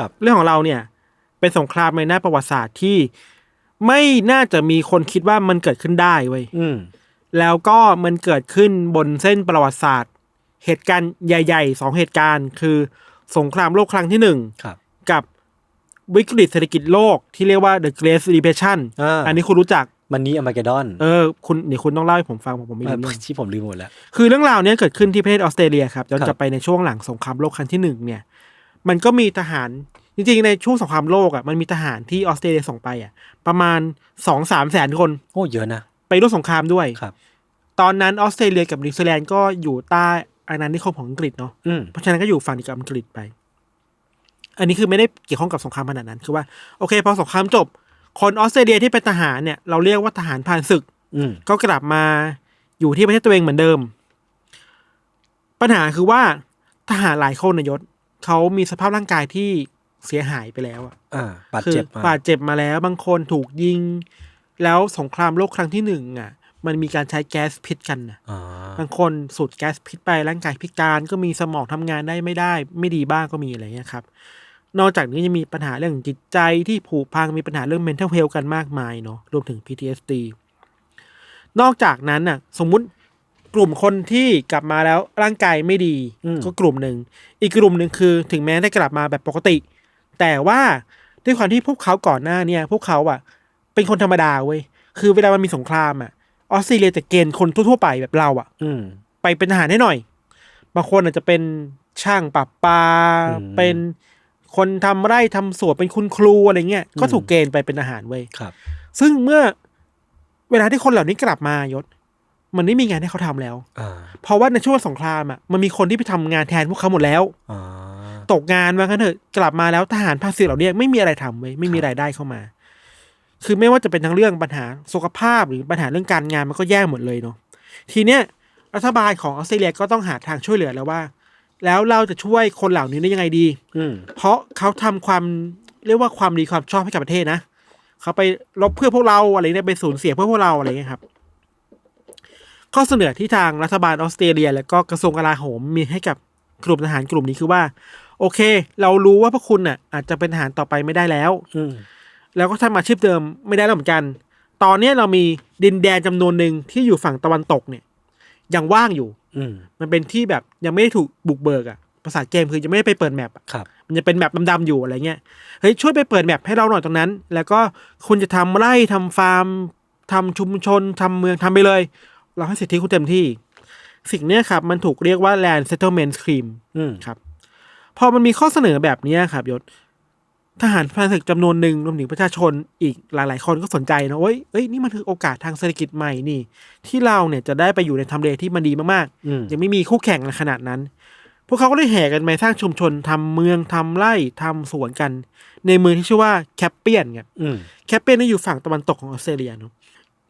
ครับเรื่องของเราเนี่ยเป็นสงครามในหน้าประวัติศาสตร์ที่ไม่น่าจะมีคนคิดว่ามันเกิดขึ้นได้เว้ยอืมแล้วก็มันเกิดขึ้นบนเส้นประวัติศาสตร์ เหตุการณ์ใหญ่ๆสองเหตุการณ์ คือสงครามโลกครั้งที่หนึ่งครับ กับวิกฤตเศรษฐกิจโลกที่เรียกว่า the Great Depression อ่า อันนี้คุณรู้จัก มันนี้อมาเกดอนเออคุณเดี๋ยวคุณต้องเล่าให้ผมฟังผมไม่รู้เรื่อง ที่ผมลืมหมดแล้ว คือเรื่องราวเนี้ยเกิดขึ้นที่ประเทศออสเตรเลียครับย้อนครับกลับไปในช่วงหลังสงครามโลกครั้งที่หนึ่งเนี่ย มันก็มีทหารจริงๆ ในช่วงสงครามโลกอะมันมีทหารที่ออสเตรเลียส่งไปอะ ประมาณสองสามแสนคนโอ้เยอะนะไปร่วมสงครามด้วยครับ ตอนนั้นออสเตรเลียกับนิวซีแลนด์ก็อยู่ใต้อาณานิคมของอังกฤษเนาะอืมเพราะฉะนั้นก็อยู่ฝั่งเดียวกับอังกฤษไป อันนี้คือไม่ได้เกี่ยวข้องกับสงครามขนาดนั้นคือว่าโอเคพอสงครามจบ คนออสเตรเลียที่เป็นทหารเนี่ยเราเรียกว่าทหารผ่านศึก อืมก็กลับมาอยู่ที่ประเทศตัวเองเหมือนเดิม ปัญหาคือว่าทหารหลายคนนายศ เขามีสภาพร่างกายที่เสียหายไปแล้วอะอ่าบาดคือเจ็บมาบาดเจ็บมาแล้ว บางคนถูกยิง แล้วสงครามโลกครั้งที่หนึ่งอะ มันมีการใช้แก๊สพิษกันนะอ่าบางคนสูดแก๊สพิษไปร่างกายพิการก็มีสมองทำงานได้ไม่ได้ ไม่ดีบ้างก็มีอะไรเงี้ยครับ นอกจากนี้ยังมีปัญหาเรื่องจิตใจที่ผุพังมีปัญหาเรื่อง mental health กันมากมายเนาะรวมถึง PTSD นอกจากนั้นน่ะ สมมุติ กลุ่มคนที่กลับมาแล้วร่างกายไม่ดีก็กลุ่มหนึ่ง อีกกลุ่มหนึ่งคือถึงแม้ได้กลับมาแบบปกติ แต่ว่าด้วยความที่พวกเขาก่อนหน้าเนี่ยพวกเขาอะ เป็นคนธรรมดาเว้ยคือเวลามันมีสงครามอะออสเตรเลียจะเกณฑ์คนทั่วๆไปแบบเราอะอืมไปเป็นทหารให้หน่อย บางคนอาจจะเป็นช่างปรับปลาอืมเป็นคนทำไร่ทำสวนเป็นคุณครูอะไรเงี้ยก็อืมถูกเกณฑ์ไปเป็นทหารเว้ยครับ ซึ่งเมื่อเวลาที่คนเหล่านี้กลับมายศ มันไม่มีงานให้เขาทำแล้วอ่าเพราะว่าในช่วงสงครามอะมันมีคนที่ไปทำงานแทนพวกเขาหมดแล้วอ่าตกงานมากันเถอะกลับมาแล้วทหารภาคเศษเหล่านี้ไม่มีอะไรทำเว้ยไม่มีรายได้เข้ามา คือไม่ว่าจะเป็นทั้งเรื่องปัญหาสุขภาพหรือปัญหาเรื่องการงานมันก็แย่หมดเลยเนาะทีเนี้ยรัฐบาลของออสเตรเลียก็ต้องหาทางช่วยเหลือแล้วว่า แล้วเราจะช่วยคนเหล่านี้ได้ยังไงดี อืมเพราะเขาทำความเรียกว่าความดีความชอบให้กับประเทศนะเขาไปรบเพื่อพวกเราอะไรเนี่ยไปสูญเสียเพื่อพวกเราอะไรเงี้ยครับ ข้อเสนอที่ทางรัฐบาลออสเตรเลีย และก็กระทรวงกลาโหมมีให้กับกลุ่มทหารกลุ่มนี้คือว่า โอเค เรารู้ว่าพวกคุณน่ะ อาจจะเป็นทหารต่อไปไม่ได้แล้วอืมแล้วก็ทำอาชีพเดิมไม่ได้แล้วเหมือนกัน ตอนเนี้ยเรามีดินแดนจำนวนหนึ่งที่อยู่ฝั่งตะวันตกเนี่ย ยังว่างอยู่ อืมมันเป็นที่แบบยังไม่ได้ถูกบุกเบิกอะภาษาเกมคือยังไม่ได้ไปเปิดแมปอะครับมันจะเป็นแมปดำๆอยู่อะไรเงี้ยเฮ้ยช่วยไปเปิดแมปให้เราหน่อยตรงนั้น แล้วก็คุณจะทำไร่ทำฟาร์มทำชุมชนทำเมืองทำไปเลย เราให้สิทธิคุณเต็มที่ สิ่งเนี้ยครับ มันถูกเรียกว่า land settlement scheme อืมครับ พอมันมีข้อเสนอแบบเนี้ยครับยศทหารพรานศึกจำนวนหนึ่งรวมถึงประชาชนอีกหลาย ๆ คนก็สนใจนะเว้ยเอ้ยนี่มันคือโอกาสทางเศรษฐกิจใหม่นี่ ที่เราเนี่ยจะได้ไปอยู่ในทำเลที่มันดีมากๆอืมยังไม่มีคู่แข่งในขนาดนั้น พวกเขาก็เลยแห่กันไปสร้างชุมชนทำเมืองทำไร่ทำสวนกัน ในเมืองที่ชื่อว่าแคปเปียนครับอืมแคปเปียนนี่อยู่ฝั่งตะวันตกของออสเตรเลียเนาะ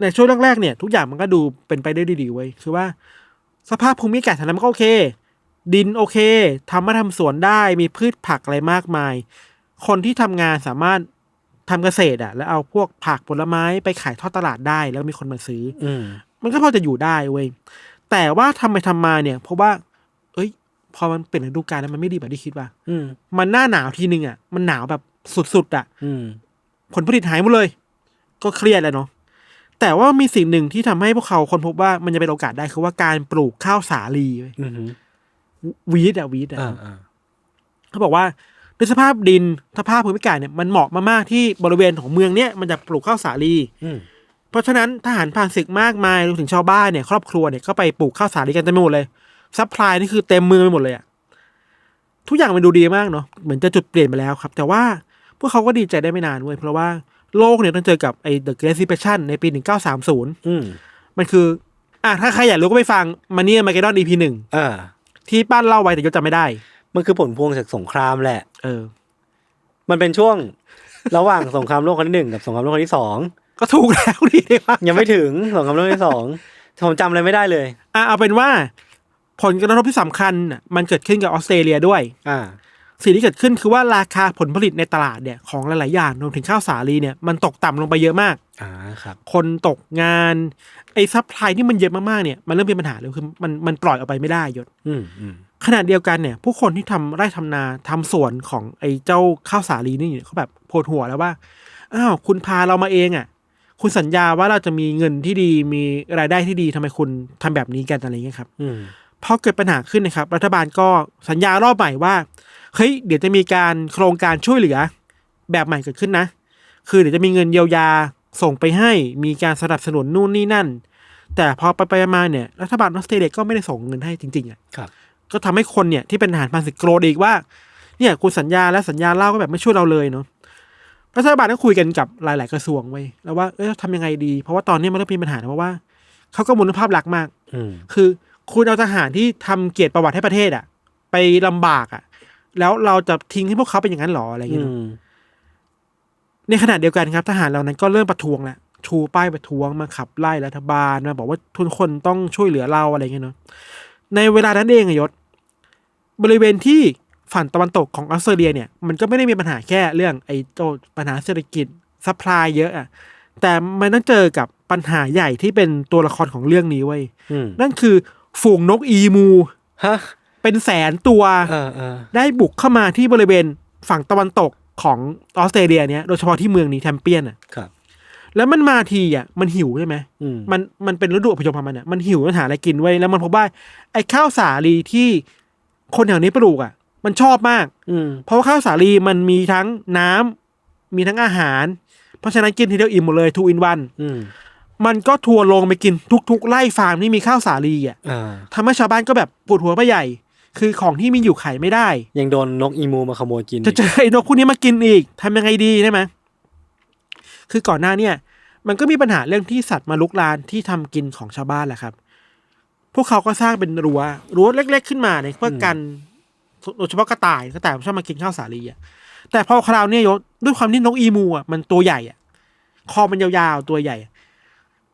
ในช่วงแรกๆเนี่ยทุกอย่างมันก็ดูเป็นไปได้ดีๆเว้ยคือว่า สภาพภูมิอากาศแถวนั้นมันก็โอเค ดินโอเคทำมาทำสวนได้มีพืชผักอะไรมากมาย คนที่ทำงานสามารถทำเกษตรอะแล้วเอาพวกผักผลไม้ไปขายทอดตลาดได้แล้วมีคนมาซื้อ อืมมันก็พอจะอยู่ได้เว้ยแต่ว่าทำไปทำมาเนี่ย เพราะว่า เอ้ย พอมันเปลี่ยนฤดูกาลแล้วมันไม่ดีแบบที่คิดว่า อืมมันหน้าหนาวทีนึงอะมันหนาวแบบสุดๆอะอืมผลผลิตหายหมดเลย ก็เครียดแหล้วเนาะ แต่ว่ามีสิ่งหนึ่งที่ทำให้พวกเขาคนพบว่ามันจะเป็นโอกาสได้คือว่าการปลูกข้าวสาลีเว้ยอืมวีดอะวีดอะอ่าอ่าเขาบอกว่าด้วยสภาพดินสภาพภูมิอากาศเนี่ยมันเหมาะมากๆที่บริเวณของเมืองเนี้ยมันจะปลูกข้าวสาลีอืมเพราะฉะนั้นทหารผ่านศึกมากมายรวมถึงชาวบ้านเนี่ยครอบครัวเนี่ยก็ไปปลูกข้าวสาลีกันเต็มไปหมดเลยซัพพลายนี่คือเต็มเมืองไปหมดเลยอะทุกอย่างมันดูดีมากเนาะเหมือนจะจุดเปลี่ยนไปแล้วครับ แต่ว่าพวกเขาก็ดีใจได้ไม่นานเว้ยเพราะว่า โลกเนี่ยต้องเจอกับไอ้ The Great Depression ในปี 1930 อืมมันคือ อะถ้าใครอยากรู้ก็ไปฟังมาเนี่ยมาเกดอน EP หนึ่งอ่าที่ป้านเล่าไว้แต่ยศจำไม่ได้ มันคือผลพวงจากสงครามแหละ เออ มันเป็นช่วงระหว่างสงครามโลกครั้งที่หนึ่งกับสงครามโลกครั้งที่สองก็ถูกแล้วดีเลยว่ายังไม่ถึงสงครามโลกครั้งที่สองผมจำอะไรไม่ได้เลย อะเอาเป็นว่า ผลกระทบที่สำคัญน่ะมันเกิดขึ้นกับออสเตรเลียด้วย อ่า สิ่งที่เกิดขึ้นคือว่าราคาผลผลิตในตลาดเนี่ยของหลายๆอย่างรวมถึงข้าวสาลีเนี่ยมันตกต่ำลงไปเยอะมากอ่าครับคนตกงานไอ้ซัพพลายที่มันเยอะมากๆเนี่ยมันเริ่มเป็นปัญหาเลยคือมันมันปล่อยออกไปไม่ได้ยศอืมอืมขณะเดียวกันเนี่ย ผู้คนที่ทำไร่ทำนาทำสวนของไอ้เจ้าข้าวสาลีนี่เขาแบบโผดหัวแล้วว่าอ้าวคุณพาเรามาเองอะ่ะ คุณสัญญาว่าเราจะมีเงินที่ดีมีรายได้ที่ดีทำไมคุณทำแบบนี้กันอะไรเงี้ยครับ อืมพอเกิดปัญหาขึ้นนะครับ รัฐบาลก็สัญญารอบใหม่ว่า เฮ้ยเดี๋ยวจะมีการโครงการช่วยเหลือ แบบใหม่เกิดขึ้นนะ คือเดี๋ยวจะมีเงินเยียวยาส่งไปให้มีการสนับสนุนนู่นนี่นั่น แต่พอไปไปมาเนี่ยรัฐบาลออสเตรเลียก็ไม่ได้ส่งเงินให้จริงๆอะครับ ก็ทำให้คนเนี่ยที่เป็นทหารพันศึกโกรธอีกว่า เนี่ยคุณสัญญาและสัญญาเล่าก็แบบไม่ช่วยเราเลยเนาะรัฐบาลก็คุยกันกับหลาย ๆ กระทรวงไว้ยแล้วว่าเออทำยังไงดี เพราะว่าตอนนี้มันเริ่มมีปัญหานะเพราะว่าเขาก็มลภาพลักษณ์มากอืมคือคุณเอาทหารที่ทำเกียรติประวัติให้ประเทศอะไปลำบากอะ แล้วเราจะทิ้งให้พวกเขาเป็นอย่างนั้นหรออะไรอย่างอืเงี้ยเนอะมในขณะเดียวกันครับทหารเหล่านั้นก็เริ่มประท้วงแล้วชูป้ายประท้วงมาขับไล่รัฐบาลมาบอกว่าทุกคนต้องช่วยเหลือเราอะไรอย่างเงี้ยเนาะในเวลานั้นเองอะยศ บริเวณที่ฝั่งตะวันตกของออสเตรเลียเนี่ยมันก็ไม่ได้มีปัญหาแค่เรื่องไอ้โจปัญหาเศรษฐกิจซัพพลายเยอะอะแต่มันต้องเจอกับปัญหาใหญ่ที่เป็นตัวละครของเรื่องนี้เว้ยอืมนั่นคือฝูงนกอีมูฮะ เป็นแสนตัวเออเออได้บุกเข้ามาที่บริเวณฝั่งตะวันตกของออสเตรเลียเนี้ยโดยเฉพาะที่เมืองนี้แทมเปียนอะครับแล้วมันมาทีอะมันหิวใช่ไหมอืมมันมันเป็นฤดูอพยพของมันอะมันหิวมันหาอะไรกินไว้ยแล้วมันพบว่าไอ้ข้าวสาลีที่คนแถวนี้ปลูกอะ มันชอบมาก อืมเพราะว่าข้าวสาลีมันมีทั้งน้ำมีทั้งอาหาร เพราะฉะนั้นกินทีเดียวอิ่มหมดเลยทูอินวันอืมมันก็ทัวร์ลงไปกินทุกๆไร่ฟาร์มที่มีข้าวสาลีอะอ่าทำให้ชาวบ้านก็แบบปวดหัวไปใหญ่ คือของที่มีอยู่ขายไม่ได้ ยังโดนนกอีมูมาขโมยกิน จะเจอไอ้นกพวกนี้มากินอีกทำยังไงดีใช่ไหมคือก่อนหน้าเนี่ยมันก็มีปัญหาเรื่องที่สัตว์มาลุกลานที่ทำกินของชาวบ้านแหละครับ พวกเขาก็สร้างเป็นรั้วรั้วเล็ก ๆ ขึ้นมาเนี่ยเพื่อกันโดยเฉพาะกระต่ายกระต่ายมันชอบมากินข้าวสาลีอะแต่พอคราวเนี้ยยศด้วยความที่นกอีมูอะมันตัวใหญ่อะคอมันยาวๆตัวใหญ่อะ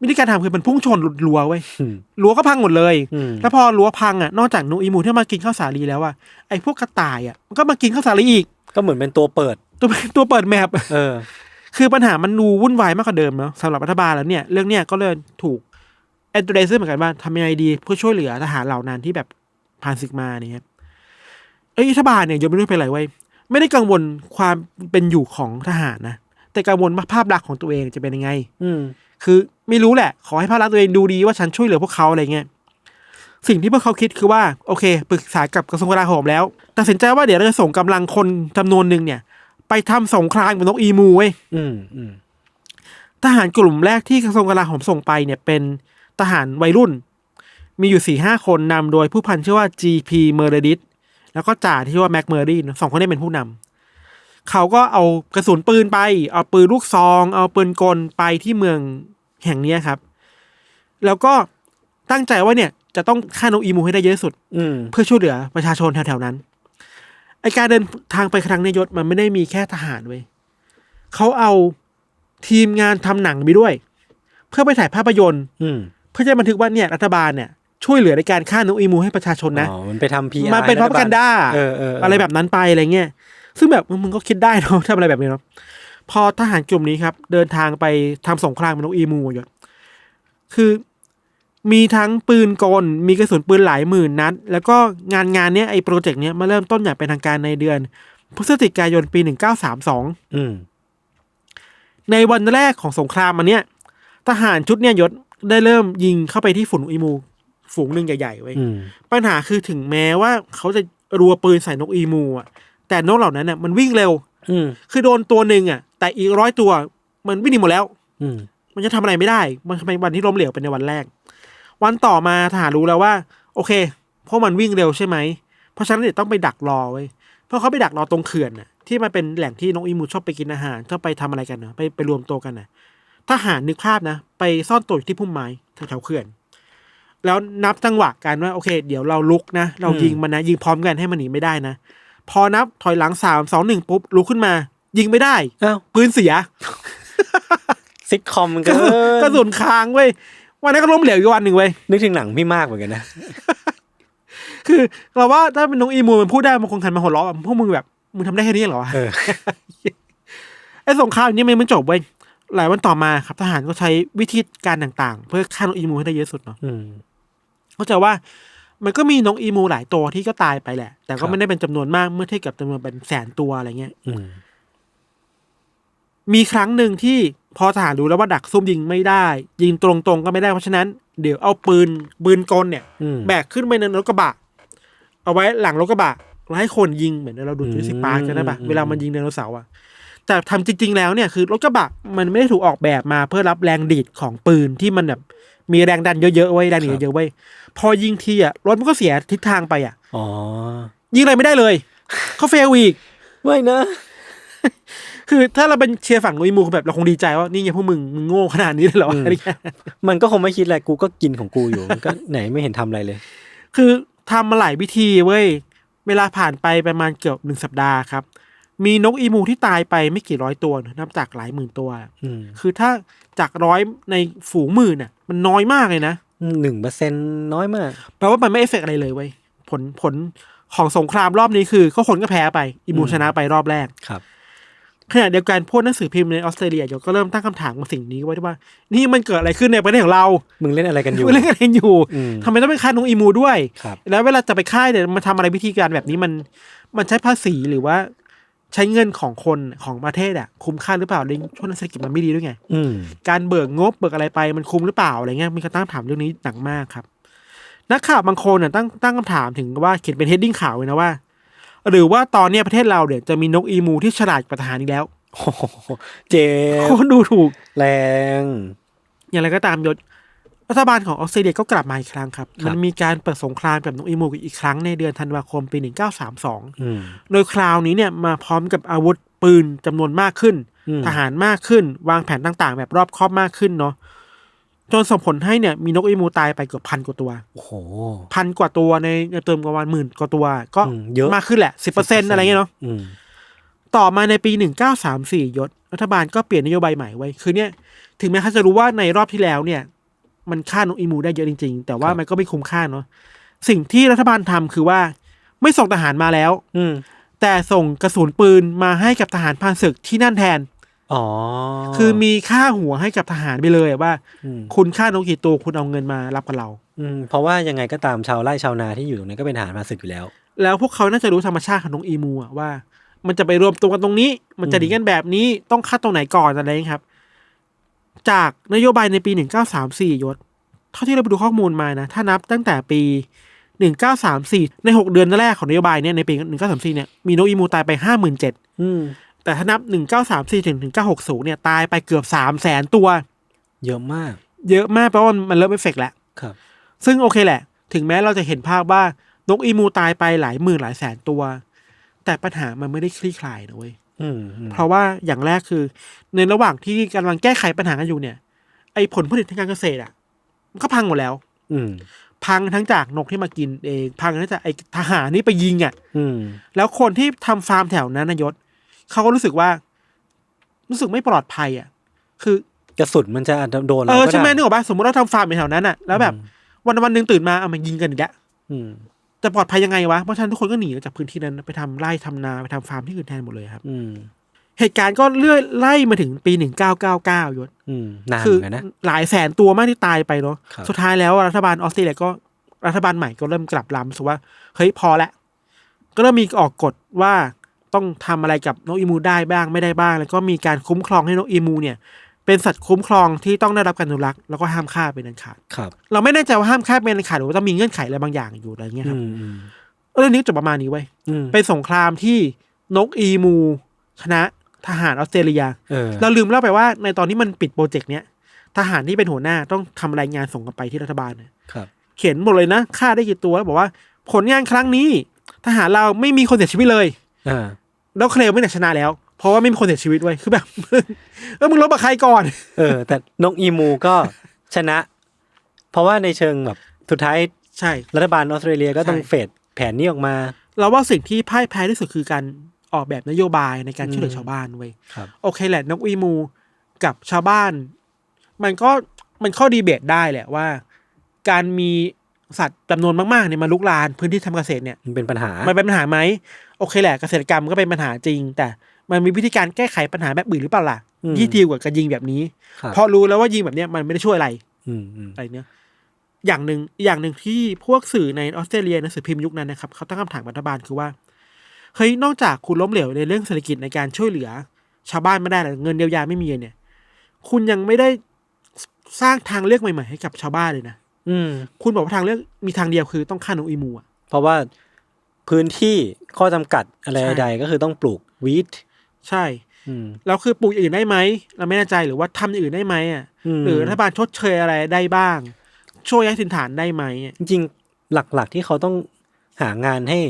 วิธีการทำคือมันพุ่งชนหลุดรั้วไว้ยอืมรั้วก็พังหมดเลยอืมแล้วพอรั้วพังอะนอกจากนกอีมูที่มากินข้าวสาลีแล้วอะไอ้พวกกระต่ายอะมันก็มากินข้าวสาลีอีก ก็เหมือนเป็นตัวเปิด ตัวตัวเปิดแมปเออ คือปัญหามันดูวุ่นวายมากกว่าเดิมเนาะสำหรับรัฐบาลแล้วเนี่ย เรื่องเนี้ยก็เลยถูกแอนดรเซเหมือนกันว่าทำยังไงดีเพื่อช่วยเหลือทหารเหล่านั้นที่แบบผ่านศึกมาเนี่ยครับเอ้ยรัฐบาลเนี่ยยกไม่รู้เป็นไรไว้ยไม่ได้กังวลความเป็นอยู่ของทหารนะแต่กังวลว่าภาพลักษณ์ของตัวเองจะเป็นยังไง อืมคือ ไม่รู้แหละ ขอให้ภาพลักษณ์ตัวเองดูดีว่าฉันช่วยเหลือพวกเขาอะไรเงี้ยสิ่งที่พวกเขาคิดคือว่าโอเคปรึกษากับกระทรวงกลาโหมแล้วตัดสินใจว่าเดี๋ยวเราจะส่งกำลังคนจำนวนหนึ่งเนี่ย ไปทำสงครามกับนกอีมูเว้ยอืมอืมทหารกลุ่มแรกที่กระทรวงกลาโหมส่งไปเนี่ยเป็นทหารวัยรุ่น มีอยู่สี่ห้าคนนำโดยผู้พันชื่อว่า GP เมอร์เรดิสแล้วก็จ่าที่ชื่อว่าแม็กเมอร์ดีสองคนนี้เป็นผู้นำเขาก็เอากระสุนปืนไป เอาปืนลูกซอง เอาปืนกลไปที่เมือง แห่งเนี้ยครับ แล้วก็ตั้งใจว่าเนี่ยจะต้องฆ่านกอีมูให้ได้เยอะที่สุด อืม เพื่อช่วยเหลือประชาชนแถวๆนั้น ไอการเดินทางไปครั้งในยศมันไม่ได้มีแค่ทหารเว้ยเขาเอาทีมงานทำหนังไปด้วย เพื่อไปถ่ายภาพยนตร์ อืมเพื่อจะบันทึกว่าเนี่ยรัฐบาลเนี่ยช่วยเหลือในการฆ่านกอีมูให้ประชาชนนะ อ๋อมันไปทำพีมันเป็นพ r o กันด้าเออเออเอะไรแบบนั้นไปอะไรเงี้ย ซึ่งแบบมึงมึงก็คิดได้เนาะทำอะไรแบบนี้เนาะ พอทหารกลุ่มนี้ครับ เดินทางไปทำสงครามกับนกอีมูยศคือมีทั้งปืนกล มีกระสุนปืนหลายหมื่นนัด แล้วก็งานงานเนี้ยไอ้โปรเจกต์เนี้ยมาเริ่มต้นอย่างเป็นทางการในเดือน พฤศจิกายนปีหนึ่งเก้าสามสองอืมในวันแรกของสงครามมันเนี้ยทหารชุดเนี่ยยศได้เริ่มยิงเข้าไปที่ฝูงนกอีมู ฝูงหนึ่งใหญ่ๆไว้ยอืมปัญหาคือถึงแม้ว่าเขาจะรัวปืนใส่นกอีมูอะแต่นกเหล่านั้นอะมันวิ่งเร็ว อืมคือโดนตัวหนึ่งอะ แต่อีกร้อยตัวมันวิ่งหนีหมดแล้ว อืมมันจะทำอะไรไม่ได้ มันเป็นวันที่ล้มเหลวเป็นในวันแรก วันต่อมาทหารรู้แล้วว่า โอเคเพราะมันวิ่งเร็วใช่ไหม เพราะฉะนั้นเดี๋ยวต้องไปดักรอไว้ยเพราะเขาไปดักรอตรงเขื่อนน่ะ ที่มันเป็นแหล่งที่นกอีมูชอบไปกินอาหารชอบไปทำอะไรกันนะไปไปรวมตัวกันนะทหารนึกภาพนะ ไปซ่อนตัวอยู่ที่พุ่มไม้แถวๆเขื่อน แล้วนับจังหวะกันว่าโอเค เดี๋ยวเราลุกนะ เรายิงมันนะยิงพร้อมกันให้มันหนีไม่ได้นะ พอนับถอยหลังสามสองหนึ่งปุ๊บลุกขึ้นมา ยิงไม่ได้อ้าวปืนเสีย ซิทคอมกก็ระสุนกระสุนค้างเว้ยวันนั้นก็ล้มเหลวอีกวันหนึ่งเว้ยนึกถึงหนังพี่มากเหมือนกันนะ คือ เราว่าถ้าเป็นน้องอีมูมันพูดได้มันคงคันมาหัวเราะแบบพวกมึงแบบมึงทำได้แค่นี้เหรอวะเออ ไอ้สงครามนี้มันไม่จบเว้ยหลายวันต่อมาครับทหารก็ใช้วิธีการต่างๆ เพื่อฆ่านกอีมูให้ได้เยอะสุดเนาะอืม เข้าใจว่า มันก็มีนกอีมูหลายตัวที่ก็ตายไปแหละ แต่ครัก็บ ไม่ได้เป็นจำนวนมากเมื่อเทียบกับจำนวนเป็นแสนตัวอะไรเงี้ย อืม มีครั้งหนึ่งที่พอทหารรู้แล้วว่าดักซุ่มยิงไม่ได้ ยิงตรงๆก็ไม่ได้เพราะฉะนั้นเดี๋ยวเอาปืนปืนกลเนี่ยอืมแบกขึ้นไปในรถกระบะ เอาไว้หลังรถกระบะแล้วให้คนยิงเหมือนเราดูอืมจูสิปาร์กันได้ปะอืมเวลามันยิงไดโนเสาร์อะแต่ทำจริง ๆ แล้วเนี่ยคือรถกระบะมันไม่ได้ถูกออกแบบมาเพื่อรับแรงดีดของปืนที่มันแบบมีแรงดันเยอะๆไว้ยแรงดีดเยอะๆไว้ยพอยิงทีอะรถมันก็เสียทิศทางไปอะอ๋อยิงอะไรไม่ได้เลยเขาเฟลอีกไม่นะ คือถ้าเราเป็นเชียร์ฝั่งนุยมูแบบเราคงดีใจว่านี่ไงพวกมึงมึงโง่ขนาดนี้เลยเหรออืมอะไรเงี้ยมันก็คงไม่คิดอะไรกูก็กินของกูอยู่มันก็ไหนไม่เห็นทำอะไรเลย คือทำมาหลายวิธีเว้ยเวลาผ่านไปประมาณเกือบหนึ่งสัปดาห์ครับ มีนกอีมูที่ตายไปไม่กี่ร้อยตัวนะนับจากหลายหมื่นตัวอืมคือถ้าจากร้อยในฝูงหมื่นน่ะ มันน้อยมากเลยนะหนึ่งเปอร์เซ็นน้อยมากแปลว่ามันไม่เอฟเฟกต์อะไรเลยเว้ยผลผลของสงครามรอบนี้คือก็คนก็แพ้ไป อีมูอืมชนะไปรอบแรกครับ ขณะเดียวกันพวกหนังสือพิมพ์ในออสเตรเลียเดี๋ยวก็เริ่มตั้งคำถามกับสิ่งนี้ไว้ว่า นี่มันเกิดอะไรขึ้นในประเทศของเรา มึงเล่นอะไรกันอยู่เรื่องอะไรอยู่อืมทำไมต้องเป็นค่ายนกอีมูด้วยครับแล้วเวลาจะไปค่ายเนี่ยมันทำอะไรวิธีการแบบนี้มัน มันใช้ภาษีหรือว่า ใช้เงินของคนของประเทศอะคุ้มค่าหรือเปล่าในช่วงนั้นเศรษฐกิจมันไม่ดีด้วยไงอืมการเบิกงบเบิกอะไรไปมันคุ้มหรือเปล่าอะไรเงี้ยมีการตั้งถามเรื่องนี้หนักมากครับ นักข่าวบางคนเนี่ยตั้งตั้งคำถามถึงว่าเขียนเป็นเฮดดิ้งข่าวเลยนะว่า หรือว่าตอนเนี้ยประเทศเราเนี่ยจะมีนกอีมูที่ฉลาดกว่าทหารอีกแล้วโอ้โหเจ็โคบนดูถูก แรง อย่างไรก็ตามยศรัฐบาลของออสเตรเลียก็กลับมาอีกครั้งครับครับมันมีการเปิดสงครามกับนกอีมูอีกครั้งในเดือนธันวาคมปี 1932อืมโดยคราวนี้เนี่ยมาพร้อมกับอาวุธปืนจำนวนมากขึ้นอืมทหารมากขึ้น วางแผนต่างๆ แบบรอบคอบมากขึ้นเนาะ จนส่งผลให้เนี่ยมีนกอีมูตายไปเกือบพันกว่าตัวโอ้โหพันกว่าตัวในในเติมประมาณหมื่นกว่าตัว ก็อืมเยอะมากขึ้นแหละสิบเปอร์เซ็นอะไรเงี้ยเนาะอืมต่อมาในปีหนึ่งเก้าสามสี่ยศรัฐบาลก็เปลี่ยนนโยบายใหม่ไว้คือเนี่ย ถึงแม้เขาจะรู้ว่าในรอบที่แล้วเนี่ย มันฆ่านกอีมูได้เยอะจริง ๆ แต่ว่ามันก็ไม่คุ้มค่าเนาะสิ่งที่รัฐบาลทำคือว่า ไม่ส่งทหารมาแล้ว อืมแต่ส่งกระสุนปืนมาให้กับทหารพรานศึกที่นั่นแทน อ๋อ คือมีค่าหัวให้กับทหารไปเลยอะว่า อืม คุณค่านกกี่ตัวคุณเอาเงินมารับกับเรา อืมเพราะว่ายังไงก็ตามชาวไร่ชาวนาที่อยู่ตรงนั้นก็เป็นทหารมาศึกอยู่แล้ว แล้วพวกเขาน่าจะรู้ธรรมชาติของนกอีมูอะว่า มันจะไปรวมตัวกันตรงนี้ มันจะดีกันแบบนี้ต้องคัดตรงไหนก่อนอะไรอย่างเงี้ยครับ จากนโยบายในปีหนึ่งเก้าสามสี่ยศ เท่าที่เราไปดูข้อมูลมานะ ถ้านับตั้งแต่ปีหนึ่งเก้าสามสี่ในหกเดือนแรกของนโยบายเนี่ยในปีหนึ่งเก้าสามสี่เนี่ยมีนกอีมูตายไปห้าหมื่นเจ็ดอืม แต่ถ้านับหนึ่งเก้าสามสี่ถึงหนึ่งเก้าหกศูนย์เนี่ยตายไปเกือบสามแสนตัว เยอะมาก เยอะมากเพราะว่ามันเริ่มเอฟเฟกต์แล้วครับ ซึ่งโอเคแหละ ถึงแม้เราจะเห็นภาพว่านกอีมูตายไปหลายหมื่นหลายแสนตัว แต่ปัญหามันไม่ได้คลี่คลายนะเว้ยอืมอืมเพราะว่าอย่างแรกคือ ในระหว่างที่กำลังแก้ไขปัญหากันอยู่เนี่ย ไอ้ผลผลิตทางการเกษตรอะ มันก็พังหมดแล้ว อืมพังทั้งจากนกที่มากินเอง พังทั้งจากไอ้ทหารนี่ไปยิงอะอืมแล้วคนที่ทำฟาร์มแถวนั้นนายศ เขาก็รู้สึกว่า รู้สึกไม่ปลอดภัยอะ คือกระสุนมันจะโดนเอเราอก็ใช่ไหมได้นึกออกปะสมมติเราทำฟาร์มอยู่แถวนั้นอะแล้วแบบ วันวันหนึ่งตื่นมาเอามายิงกันอีกแล้วอืมจะปลอดภัยยังไงวะเพราะฉะนั้นทุกคนก็หนีออกจากพื้นที่นั้นไปทำไร่ทำนาไปทำฟาร์มที่อื่นแทนหมดเลยครับ อืมเหตุการณ์ก็เลื่อยไล่มาถึงปีหนึ่งเก้าเก้าเก้ายศอืมนานคืเหมือนกันนะหลายแสนตัวมากที่ตายไปเนาะครับสุดท้ายแล้วรัฐบาลออสเตรเลียก็รัฐบาลใหม่ก็เริ่มกลับลำรู้สึกว่าเฮ้ยพอละก็เริ่มมีออกกฎว่า ต้องทำอะไรกับนกอีมูได้บ้างไม่ได้บ้าง แล้วก็มีการคุ้มครองให้นกอีมูเนี่ยเป็นสัตว์คุ้มครองที่ต้องได้รับการอนุรักษ์แล้วก็ห้ามฆ่าเป็นอันขาดครับ เราไม่แน่ใจว่าห้ามฆ่าเป็นอันขาดหรือว่าต้องมีเงื่อนไขอะไรบางอย่างอยู่อะไรเงี้ยคอืรับมอืมเรื่องนี้จบประมาณนี้ไว้ยอืมเป็นสงครามที่นกอีมู ชนะทหารออสเตรเลียเออเราลืมเล่าไปว่าในตอนที่มันปิดโปรเจกต์เนี้ยทหารที่เป็นหัวหน้าต้องทำรายงานส่งกลับไปที่รัฐบาลเนี่ยครับ เขียนหมดเลยนะฆ่าได้กี่ตัวแล้วบอกว่า ผลงานครั้งนี้ ทหารเราไม่มีคนเสียชีวิตเลยอ่า แล้วเคลมไม่ได้ชนะแล้ว เพราะว่าไม่มีคนเสียชีวิตไว้ยคือแบบเออมึงลบกับใครก่อน เออ แต่นกอีมูก็ชนะ เพราะว่าในเชิงแบบสุดท้ายใช่ รัฐบาลออสเตรเลียก็ต้องใช่เฟดแผนนี้ออกมา เราว่าสิ่งที่พ่ายแพ้ที่สุดคือการออกแบบนโยบายในการช่วยเหลืออืมชาวบ้านเว้ยครับโอเคแหละนกอีมูกับชาวบ้าน มันก็มันข้อดีเบตได้แหละว่า การมี สัตว์จำนวนมากๆเนี่ยมาลุกลานพื้นที่ทำเกษตรเนี่ยมันเป็นปัญหา มันเป็นปัญหาไหมโอเคแหละเกษตรกรรมก็เป็นปัญหาจริง แต่มันมีวิธีการแก้ไขปัญหาแบบอื่นหรือเปล่าล่ะอืมที่ดีกว่าการยิงแบบนี้ครับเพราะรู้แล้วว่ายิงแบบเนี้ยมันไม่ได้ช่วยอะไรอืมอืมอะไรเนี้ยอย่างหนึ่งอย่างหนึ่งที่พวกสื่อในออสเตรเลียหนังสือพิมพ์ยุคนั้นนะครับเขาตั้งคำถามรัฐบาลคือว่าเฮ้ยนอกจากคุณล้มเหลวในเรื่องเศรษฐกิจในการช่วยเหลือ ชาวบ้านไม่ได้หรือเงินเยียวยาไม่มีเนี่ย คุณยังไม่ได้สร้างทางเลือกใหม่ๆให้กับชาวบ้านเลยนะ อืมคุณบอกว่าทางเลือกมีทางเดียวคือต้องฆ่านกอีมูอะเพราะว่าพื้นที่ข้อจำกัดอะไรใช่ใดๆก็คือต้องปลูกวีทใช่อืมแล้วคือปลูกอย่างอื่นได้ไหมเราไม่แน่ใจหรือว่าทำอย่างอื่นได้ไหมอะมหรือรัฐบาลชดเชยอะไรได้บ้าง ช่วยย้ายถิ่นฐานได้ไหมอะจริงๆหลักๆที่เขาต้องหางานให้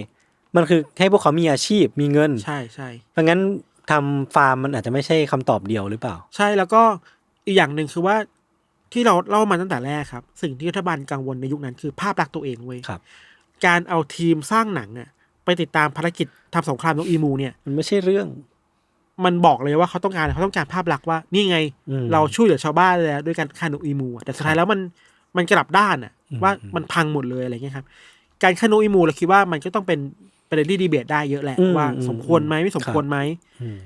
มันคือให้พวกเขามีอาชีพมีเงิน ใช่ใช่เพราะงั้นทำฟาร์มมันอาจจะไม่ใช่คำตอบเดียวหรือเปล่า ใช่แล้วก็อีกอย่างหนึ่งคือว่า ที่เราเล่ามาตั้งแต่แรกครับ สิ่งที่รัฐบาลกังวลในยุคนั้นคือภาพลักษณ์ตัวเองเว้ยครับ การเอาทีมสร้างหนังอะไปติดตามภารกิจทำสงครามนกอีมูเนี่ย มันไม่ใช่เรื่อง มันบอกเลยว่าเขาต้องการเขาต้องการภาพลักษณ์ว่า นี่ไง อืม เราช่วยเหลือชาวบ้านแล้วด้วยการฆ่านกอีมูอะแต่สุดท้ายแล้วมันมันกลับด้านอะอืมว่ามันพังหมดเลยอะไรเงี้ยครับ การฆ่านกอีมูเราคิดว่ามันก็ต้องเป็นประเด็นที่ดีเบตได้เยอะแหละอืมว่าอืมสมควรไหมไม่สมครับควรไหม อืม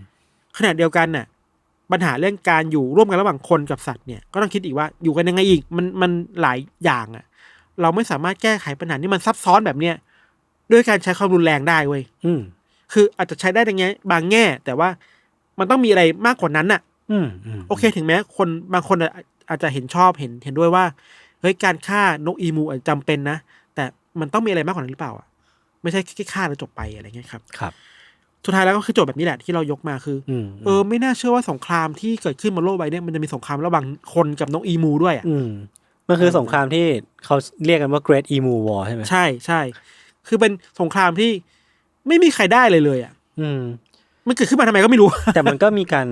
ขณะเดียวกันน่ะ ปัญหาเรื่องการอยู่ร่วมกันระหว่างคนกับสัตว์เนี่ยก็ต้องคิดอีกว่าอยู่กันยังไงอีกมันมันหลายอย่างอะเราไม่สามารถแก้ไขปัญหาที่มันซับซ้อนแบบเนี้ยด้วยการใช้ความรุนแรงได้เว้ยอืม คืออาจจะใช้ได้ในแง่บางแง่ แต่ว่ามันต้องมีอะไรมากกว่านั้นน่ะอืมมโอเค ถึงแม้ คนบางคนอาอาจจะเห็นชอบเห็นเห็นด้วยว่าเฮ้ยการฆ่านกอีมูอาจจะจำเป็นนะแต่มันต้องมีอะไรมากกว่านั้นหรือเปล่าอะไม่ใช่แค่ฆ่าแล้วจบไปอะไรเงี้ยครับ ครับ สุดท้ายแล้วก็คือโจทย์แบบนี้แหละที่เรายกมาคืออืมเออไม่น่าเชื่อว่าสงครามที่เกิดขึ้นบนโลกใบเนี้ยมันจะมีสงครามระหว่างคนกับนกอีมูด้วยอะอืมมันคือสงครามที่เขาเรียกกันว่า Great Emu War ใช่ไหมใช่ใช่คือเป็นสงครามที่ไม่มีใครได้เลยเลยอะ อืม มันเกิดขึ้นมาทำไมก็ไม่รู้ แต่มันก็มีการ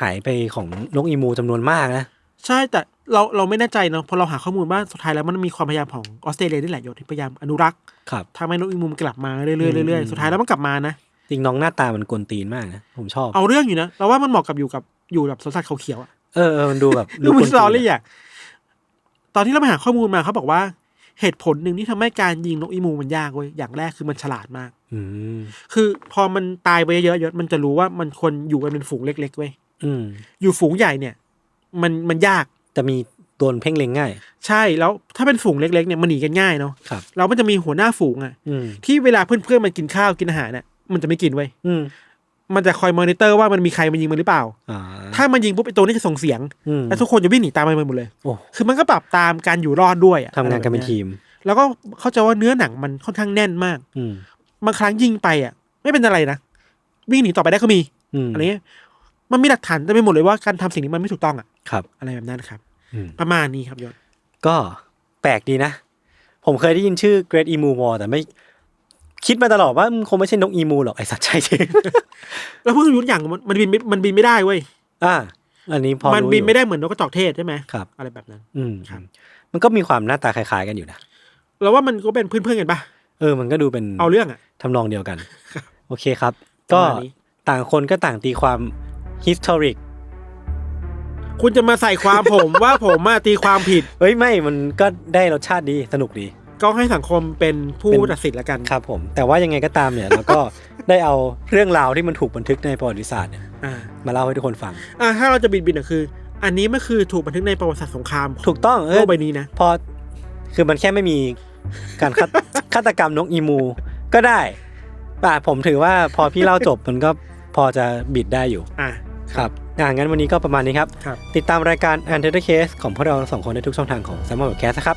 หายไปของนกอีมูจำนวนมากนะใช่แต่เราเราไม่แน่ใจเนาะพอเราหาข้อมูลว่าสุดท้ายแล้วมันมีความพยายามของออสเตรเลียนี่แหละโยที่พยายามอนุรักษ์ครับทำให้นกอีมูมันกลับมาเรื่อยๆเรื่อยอืมๆสุดท้ายแล้วมันกลับมานะ จริงน้องหน้าตามันกวนตีนมากนะผมชอบ เอาเรื่องอยู่นะเราว่ามันเหมาะกับอยู่กับอยู่แบบสวนสัตว์เขาเขียวๆอะเออเออมันดูแบบดูมันกวสตอรี่ตีนอะตอนที่เราไปหาข้อมูลมาเขาบอกว่าเหตุผลหนึ่งที่ทำให้การยิงนกอีมูมันยากเว้ยอย่างแรกคือมันฉลาดมาก อืมคือพอมันตายไปเยอะๆมันจะรู้ว่ามันควรอยู่กันเป็นฝูงเล็กๆเว้ยอืมอยู่ฝูงใหญ่เนี่ย มันมันยากจะมีโดนเพ่งเล็งง่าย ใช่แล้วถ้าเป็นฝูงเล็กๆเนี่ยมันหนีกันง่ายเนาะครับแล้วมันจะมีหัวหน้าฝูงอะอืมที่เวลาเพื่อนๆมันกินข้าวกินอาหารเนี่ย มันจะไม่กินเว้ยอืมมันจะคอยมอนิเตอร์ว่ามันมีใครมายิงมันหรือเปล่า อ่า ถ้ามันยิงปุ๊บไอ้ตัวนี้จะส่งเสียง อืม แล้วทุกคนจะวิ่งหนีตามมันหมดเลย โอ้ คือมันก็ปรับตามการอยู่รอดด้วยอะทำงานกันเป็นทีม แล้วก็เข้าใจว่าเนื้อหนังมันค่อนข้างแน่นมาก อืม บางครั้งยิงไปอะ ไม่เป็นอะไรนะ วิ่งหนีต่อไปได้ก็มีอืมอะไรเงี้ย มันมีหลักฐานเต็มไปหมดเลยว่าการทำสิ่งนี้มันไม่ถูกต้องอะ ครับ อะไรแบบนั้นครับ อืม ประมาณนี้ครับยศ ก็แปลกดีนะ ผมเคยได้ยินชื่อ Great Emu War แต่ไม่ คิดมาตลอดว่ามันคงไม่ใช่นกอีมูหรอกไอสัตว์ใช่จริงแล้วพูดถึงยุทธอย่างมันมันบินไม่มันบินไม่ได้เว้ยอ่า อันนี้พอมันรู้บินอยู่ไม่ได้เหมือนนกกระจอกเทศใช่ไหมครับ อะไรแบบนั้น อืมครับมันก็มีความหน้าตาคล้ายๆกันอยู่นะเราว่ามันก็เป็นเพื่อนๆกันปะเออ มันก็ดูเป็นเอาเรื่องอะทำนองเดียวกัน โอเคครับประก็มาณนี้ต่างคนก็ต่างตีความ historic คุณจะมาใส่ความผมว่าผมมาตีความผิดเอ้ยไม่ มันก็ได้รสชาติดี สนุกดี ก็ให้สังคมเป็นผู้เป็นตัดสินละกันครับ ผม แต่ว่ายังไงก็ตามเนี่ยเราก็ได้เอาเรื่องราวที่มันถูกบันทึกในประวัติศาสตร์เนี่ยอ่ามาเล่าให้ทุกคนฟังอ่าถ้าเราจะบินบินอะคือ อันนี้มันคือถูกบันทึกในประวัติศาสตร์สงครามถูกต้องเอโลอกใบนี้นะพอคือมันแค่ไม่มีการฆาฆาตกรรมนกอีมูก็ได้ป่ะผมถือว่าพอพี่เล่าจบมันก็พอจะบิดได้อยู่อ่าครับอ่างั้นวันนี้ก็ประมาณนี้ครับครับติดตามรายการ u n t e r Case ของพวกเราสองคนในทุกช่องทางของ s ซมมอนแคสครับ